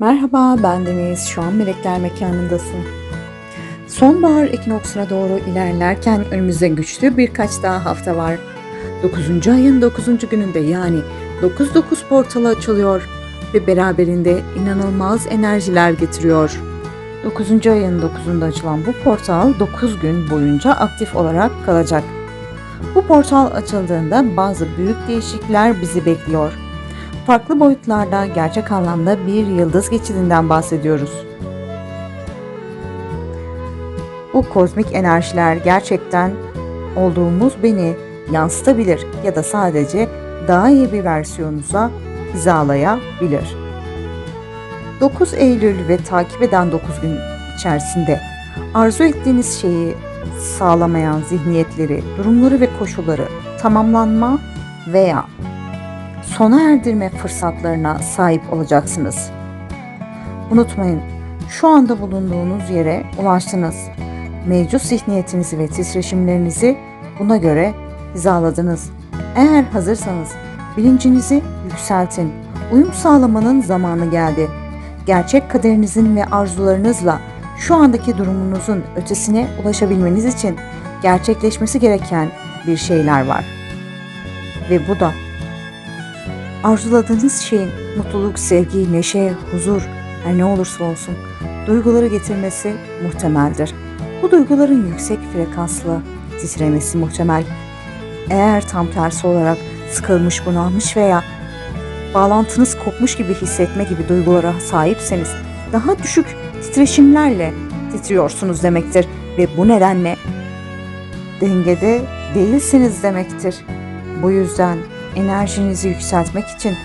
Merhaba ben Deniz. Şu an Melekler Mekanı'ndasın. Sonbahar ekinoksuna doğru ilerlerken önümüzde güçlü birkaç daha hafta var. 9. ayın 9. gününde yani 9-9 portalı açılıyor ve beraberinde inanılmaz enerjiler getiriyor. 9. ayın 9'unda açılan bu portal 9 gün boyunca aktif olarak kalacak. Bu portal açıldığında bazı büyük değişiklikler bizi bekliyor farklı boyutlarda gerçek anlamda bir yıldız geçidinden bahsediyoruz. Bu kozmik enerjiler gerçekten olduğumuz beni yansıtabilir ya da sadece daha iyi bir versiyonunuza hizalayabilir. 9 Eylül ve takip eden 9 gün içerisinde arzu ettiğiniz şeyi sağlamayan zihniyetleri, durumları ve koşulları tamamlanma veya sona erdirme fırsatlarına sahip olacaksınız. Unutmayın, şu anda bulunduğunuz yere ulaştınız. Mevcut zihniyetinizi ve titreşimlerinizi buna göre hizaladınız. Eğer hazırsanız bilincinizi yükseltin. Uyum sağlamanın zamanı geldi. Gerçek kaderinizin ve arzularınızla şu andaki durumunuzun ötesine ulaşabilmeniz için gerçekleşmesi gereken bir şeyler var. Ve bu da Arzuladığınız şeyin mutluluk, sevgi, neşe, huzur her ne olursa olsun duyguları getirmesi muhtemeldir. Bu duyguların yüksek frekanslı titremesi muhtemel. Eğer tam tersi olarak sıkılmış, bunalmış veya bağlantınız kopmuş gibi hissetme gibi duygulara sahipseniz daha düşük titreşimlerle titriyorsunuz demektir ve bu nedenle dengede değilsiniz demektir. Bu yüzden enerjinizi yükseltmek için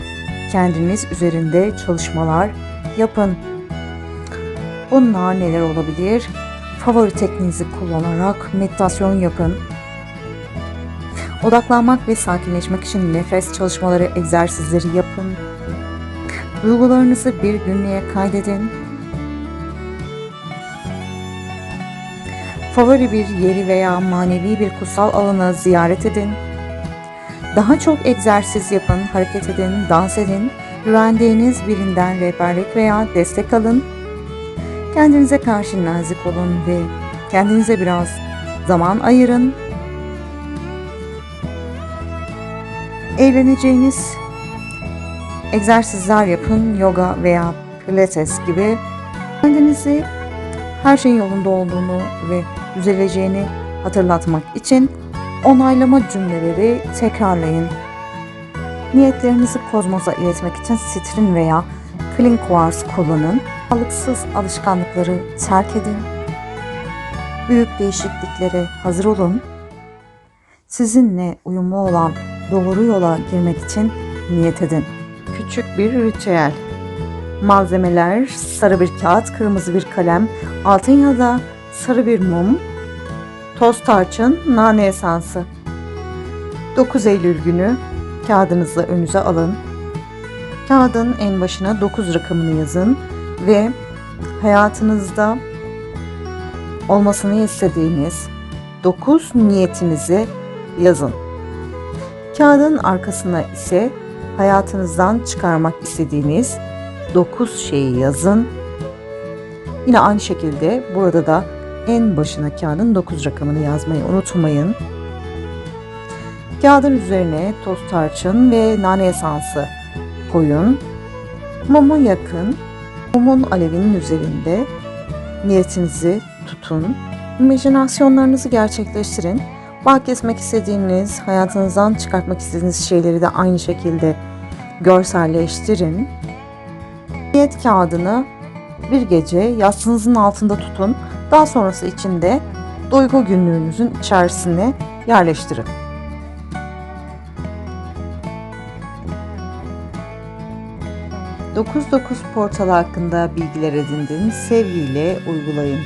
kendiniz üzerinde çalışmalar yapın. Bunlar neler olabilir? Favori tekniğinizi kullanarak meditasyon yapın. Odaklanmak ve sakinleşmek için nefes çalışmaları, egzersizleri yapın. Duygularınızı bir günlüğe kaydedin. Favori bir yeri veya manevi bir kutsal alanı ziyaret edin. Daha çok egzersiz yapın, hareket edin, dans edin, güvendiğiniz birinden rehberlik veya destek alın. Kendinize karşı nazik olun ve kendinize biraz zaman ayırın. Eğleneceğiniz egzersizler yapın, yoga veya pilates gibi. Kendinizi her şeyin yolunda olduğunu ve düzeleceğini hatırlatmak için onaylama cümleleri tekrarlayın. Niyetlerinizi kozmosa iletmek için sitrin veya clean quartz kullanın. Sağlıksız alışkanlıkları terk edin. Büyük değişikliklere hazır olun. Sizinle uyumlu olan doğru yola girmek için niyet edin. Küçük bir ritüel. Malzemeler sarı bir kağıt, kırmızı bir kalem, altın ya da sarı bir mum, toz tarçın, nane esansı. 9 Eylül günü kağıdınızı önünüze alın. Kağıdın en başına 9 rakamını yazın ve hayatınızda olmasını istediğiniz 9 niyetinizi yazın. Kağıdın arkasına ise hayatınızdan çıkarmak istediğiniz 9 şeyi yazın. Yine aynı şekilde burada da en başına kağıdın 9 rakamını yazmayı unutmayın. Kağıdın üzerine toz tarçın ve nane esansı koyun. Mumu yakın. Mumun alevinin üzerinde niyetinizi tutun. İmajinasyonlarınızı gerçekleştirin. Bağ kesmek istediğiniz, hayatınızdan çıkartmak istediğiniz şeyleri de aynı şekilde görselleştirin. Niyet kağıdını bir gece yastığınızın altında tutun. Daha sonrası için de duygu günlüğünüzün içerisine yerleştirin. ...99 portal hakkında bilgiler edindin, sevgiyle uygulayın.